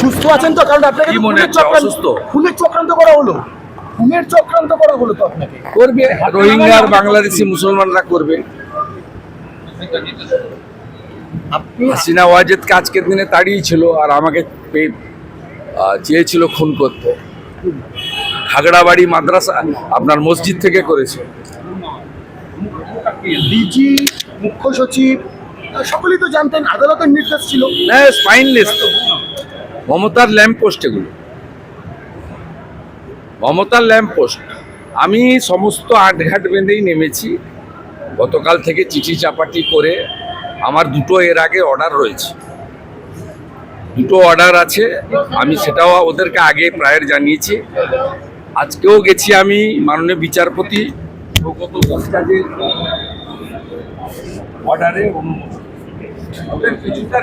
সুস্থ আছেন তো? কারণ আপনাকে চক্রান্ত? খুনের চক্রান্ত করা হলো। খুনের চক্রান্ত করা হলো তো আপনাকে। করবে। রোহিঙ্গার বাংলাদেশি মুসলমানরা করবে। আপনি হাসিনা ওয়াজেদকে আজকের দিনে তাড়িয়েছিল আর আমাকে চেয়েছিল খুন করতে। খাগড়াবাড়ি মাদ্রাসা আপনার মসজিদ থেকে করেছে। ডিজি মুখ্য সচিব সকলেই তো জানতেন আদালতের নির্দেশ ছিল। স্পাইনলেস তো মমতার ল্যাম্প পোস্ট এগুলো। মমতার ল্যাম্প পোস্ট। আমি সমস্ত আটঘাট বেঁধেই নেমেছি। গতকাল থেকে চিঠি চাপাটি করে আমার দুটো এর আগে অর্ডার রয়েছে। দুটো অর্ডার আছে। আমি সেটাও ওদেরকে আগে প্রায়ের জানিয়েছি। আজকেও গেছি আমি মাননীয় বিচারপতি অর্ডারে ওদের কিছুটা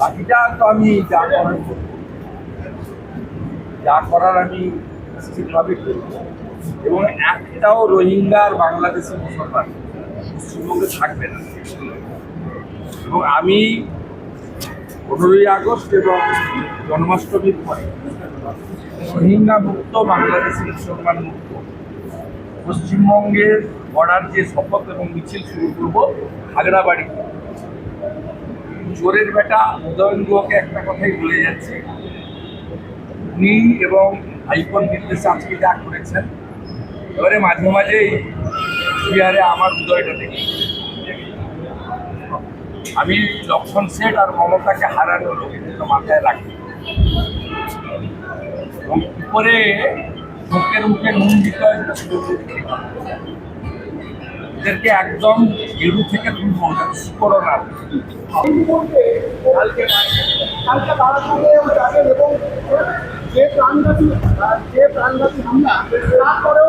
বাকিটা তো আমি যা করার যা করার আমি নিশ্চিতভাবে এবং একটাও রোহিঙ্গা আর বাংলাদেশি মুসলমান পশ্চিমবঙ্গে থাকবে না। এবং আমি পনেরোই আগস্ট এবং জন্মাষ্টমীর পরে রোহিঙ্গা মুক্ত বাংলাদেশি মুসলমান মুক্ত পশ্চিমবঙ্গের বর্ডার যে শপথ এবং মিছিল শুরু করব খাগড়াবাড়ি। চোরের বেটা উদয়ন গুহকে একটা কথাই বলে যাচ্ছে। উনি এবং হাইকোর্ট নির্দেশে আজকে যা করেছেন, এবারে মাঝে মাঝেই বিহারে আমার উদয়টা দেখি। আমি লক্ষণ সেট আর মমতাকে হারানোর মাথায় রাখি। এবং করে মুখের মুখে নুন দিতে হয় এদেরকে একদম গেরু থেকে তুলবো করোনা যে প্রাণঘাতী যে প্রাণঘাতী হামলা তারপরেও